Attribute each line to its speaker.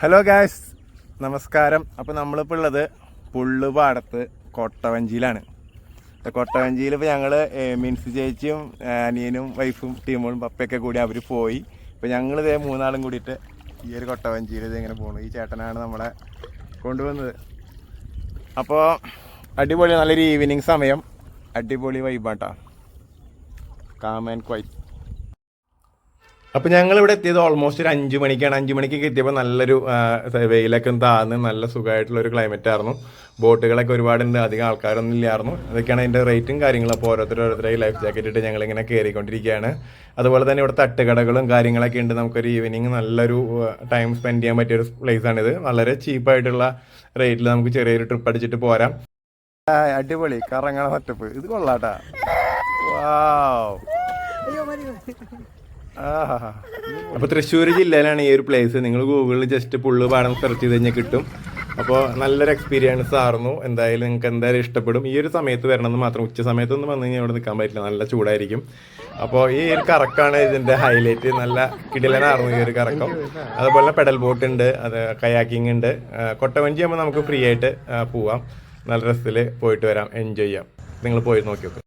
Speaker 1: Hello guys നമസ്കാരം. അപ്പോൾ നമ്മളിപ്പോൾ ഉള്ളത് പുള്ളുപാടത്ത് കൊട്ടവഞ്ചിയിലാണ്. കൊട്ടവഞ്ചിയിൽ ഇപ്പോൾ ഞങ്ങൾ മീൻസ് ചേച്ചിയും അനിയനും വൈഫും ടീമുകളും പപ്പയൊക്കെ കൂടി അവർ പോയി. ഇപ്പോൾ ഞങ്ങൾ ഇതേ മൂന്നാളും കൂടിയിട്ട് ഈ ഒരു കൊട്ടവഞ്ചിയിൽ ഇത് ഇങ്ങനെ പോണു. ഈ ചേട്ടനാണ് നമ്മളെ കൊണ്ടുവന്നത്. അപ്പോൾ അടിപൊളി നല്ലൊരു ഈവനിങ് സമയം. അടിപൊളി വൈബാട്ടാ കാം ആൻഡ് ക്വൈറ്റ് അപ്പോൾ ഞങ്ങൾ ഇവിടെ എത്തിയത് ഓൾമോസ്റ്റ് ഒരു അഞ്ച് മണിക്കാണ്. അഞ്ച് മണിക്ക് എത്തിയപ്പോൾ നല്ലൊരു വെയിലൊക്കെ താഴ്ന്ന് നല്ല സുഖമായിട്ടുള്ള ഒരു ക്ലൈമറ്റ് ആയിരുന്നു. ബോട്ടുകളൊക്കെ ഒരുപാടുണ്ട് അധികം ആൾക്കാരൊന്നും ഇല്ലായിരുന്നു. അതൊക്കെയാണ് അതിന്റെ റേറ്റും കാര്യങ്ങളും. അപ്പോൾ ഓരോരുത്തർ ഓരോരുത്തരായി ലൈഫ് ജാക്കറ്റ് ഇട്ട് ഞങ്ങൾ ഞങ്ങളിങ്ങനെ കയറിക്കൊണ്ടിരിക്കുകയാണ് അതുപോലെ തന്നെ ഇവിടെ തട്ടുകടകളും കാര്യങ്ങളൊക്കെ ഉണ്ട്. നമുക്കൊരു ഈവനിങ് നല്ലൊരു ടൈം സ്പെൻഡ് ചെയ്യാൻ പറ്റിയ ഒരു പ്ലേസ് ആണിത്. വളരെ ചീപ്പായിട്ടുള്ള റേറ്റിൽ നമുക്ക് ചെറിയൊരു ട്രിപ്പ് അടിച്ചിട്ട് പോരാം. അടിപൊളി. കറങ്ങണ സെറ്റപ്പ് ഇത് കൊള്ളാട്ടാ. വാവ് അപ്പൊ തൃശ്ശൂർ ജില്ലയിലാണ് ഈ ഒരു പ്ലേസ് നിങ്ങൾ ഗൂഗിളിൽ ജസ്റ്റ് പുള്ളു പാടം സെർച്ച് ചെയ്ത് കഴിഞ്ഞാൽ കിട്ടും. അപ്പോൾ നല്ലൊരു എക്സ്പീരിയൻസ് ആയിരുന്നു. എന്തായാലും നിങ്ങൾക്ക് എന്തായാലും ഇഷ്ടപ്പെടും. ഈ ഒരു സമയത്ത് വരണമെന്ന് മാത്രം. ഉച്ച സമയത്തൊന്നും വന്നു കഴിഞ്ഞാൽ ഇവിടെ നിൽക്കാൻ പറ്റില്ല. നല്ല ചൂടായിരിക്കും. അപ്പോൾ ഈ ഒരു കറക്കാണ് ഇതിന്റെ ഹൈലൈറ്റ് നല്ല കിടിലനായിരുന്നു ഈ ഒരു കറക്കം. അതുപോലെ പെഡൽ ബോട്ട് ഉണ്ട്. അത് കയാക്കിംഗ് ഉണ്ട്. കൊട്ടവഞ്ചി ആകുമ്പോൾ നമുക്ക് ഫ്രീ ആയിട്ട് പോവാം. നല്ല രസത്തിൽ പോയിട്ട് വരാം. എൻജോയ് ചെയ്യാം. നിങ്ങൾ പോയി നോക്കി നോക്ക്.